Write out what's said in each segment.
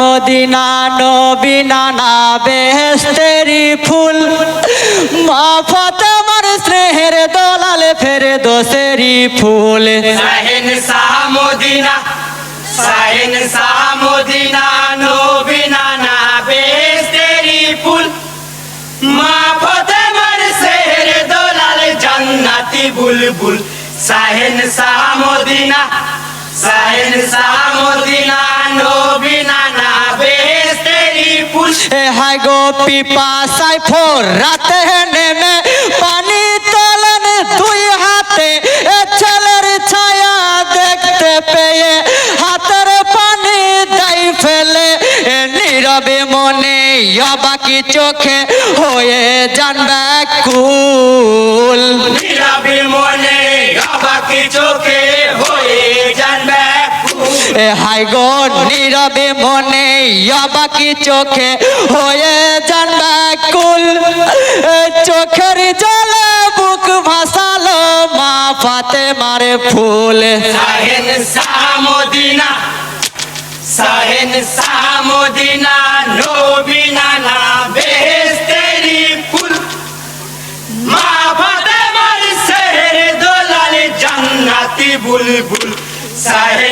Medina নবীনা না বেহেস্তেরি ফুল। মা ফাতেমার স্নেহের দলালে ফেরে দোষেরি ফুল সাহেন সামদিনা সাহেন সামদিনা নবিনা না বেস্তেরি ফুল। মা ফতেমার শের দোলাল জান্নাতি বুলবুল। সাহেন সামদিনা সাহেন হাই গো পিপাসায় ফোর রাতে নেমে পানি তোলেন দুই হাতে। এ ছেলের ছায়া দেখতে পেয়ে হাতের পানি দাই ফেলে। এ নীরবে মনে বাকি চোখে হয়ে জানবে কুল। নীরবে মনে অবাকি চোখে হয়ে হাই গো নীরবে মনে বাকি চোখে? হয়ে যান কুল চোখের জলে বুক ভাসালো মা ফাতে মারে ফুল। সাহেন সামদিনা সাহেন সামদিনা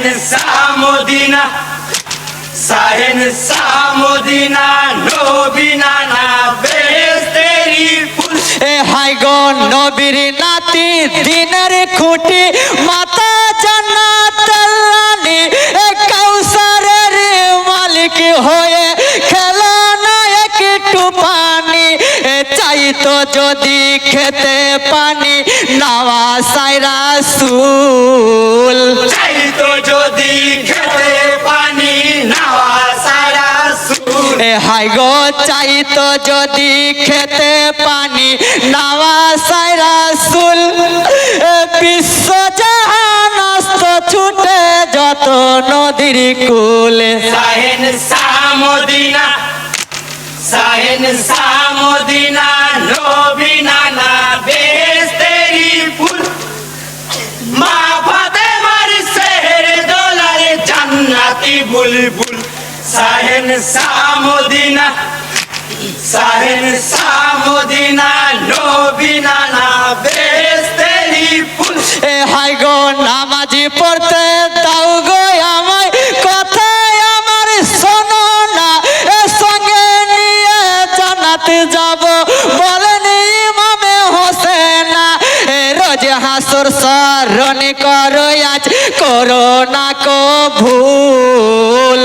সাহেন সামদিনা সাহেন সামদিনা নবিনা না বেস্তেরি ফুল। এ হাই গো নবীর নাতি, দিনের খুঁটি, মাতা জান্নাত রানী এ কাউসারের মালিক হয়ে চাইতো যদি খেতে পানি নাওয়া সাইরা সুল চাইতো যদি খেতে পানি নাওয়া এ হাই গো চাইতো যদি খেতে পানি নাওয়া সাইরা সুল বিশ্ব জাহান ছুটে যত নদীর কুলে। সাহেন সামদিনা সাহেন সামদিনা সাহেন সামদিনা নবিনা না বেস্তেরি ফুল। এ নামাজি পড়তে দাও গো আমায়, কথায় আমার শোনো না, এ সঙ্গে নিয়ে জানাতে যাব। বলেন ইমামে হোসেনা, এ রোজ হাসর স্মরণ করো, আজ করো না কো ভুল।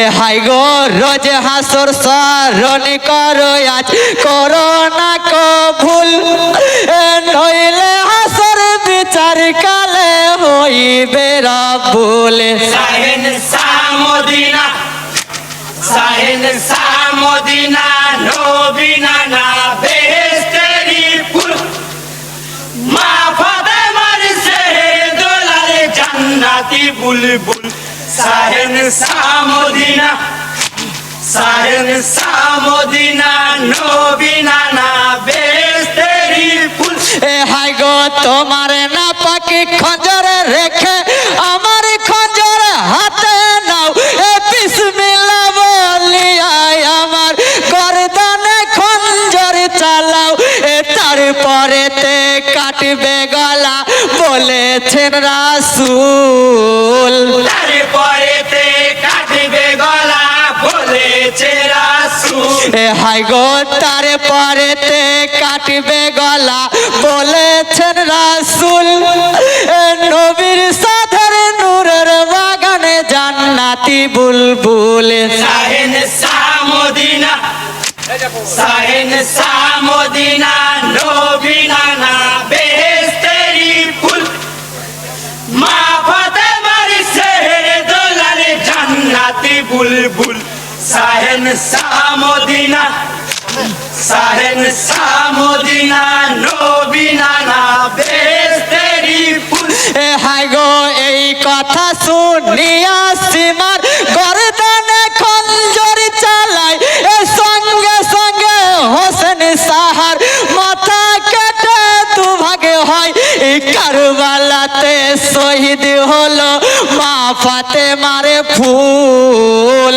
এ হাই গো, রোজ হাসর স্মরণ করো, আজ করো না কো ভুল নইলে হাসর বিচার কালে হইবে রাবুল। সাহেন সামদিনা সাহেন সামদিনা নবিনা না বেস্তেরি ফুল মা জান্নাতি বুলবুল। সাহেন সামদিনা সাহেন সামদিনা। বলেছেন রাসূল। তারপরেতে কাটবে গলা বলেছে রাসূল। হাই গো তারে পরেতে কাটবে গলা বলেছেন রাসূল। নবীর সাথের নূরের বাগানে জান্নাতি বুলবুল। সাহেন সামদিনা সাহেন সামদিনা নবিনা না সাহেন সামদিনা সাহেন সামদিনা নবিনা না বেহেস্তেরি ফুল। এ হাই গো এই কথা শুনিয়া সীমার গরদানে খঞ্জর চালায় এ সঙ্গে সঙ্গে হোসেন সাহার মাথা কেটে দু ভাগে হয়। এই কারবালাতে শহীদ হলো মা ফাতে মারে ফুল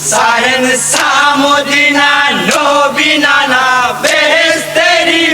সাহেন সামদিনা নবিনা না বেহেস্তেরি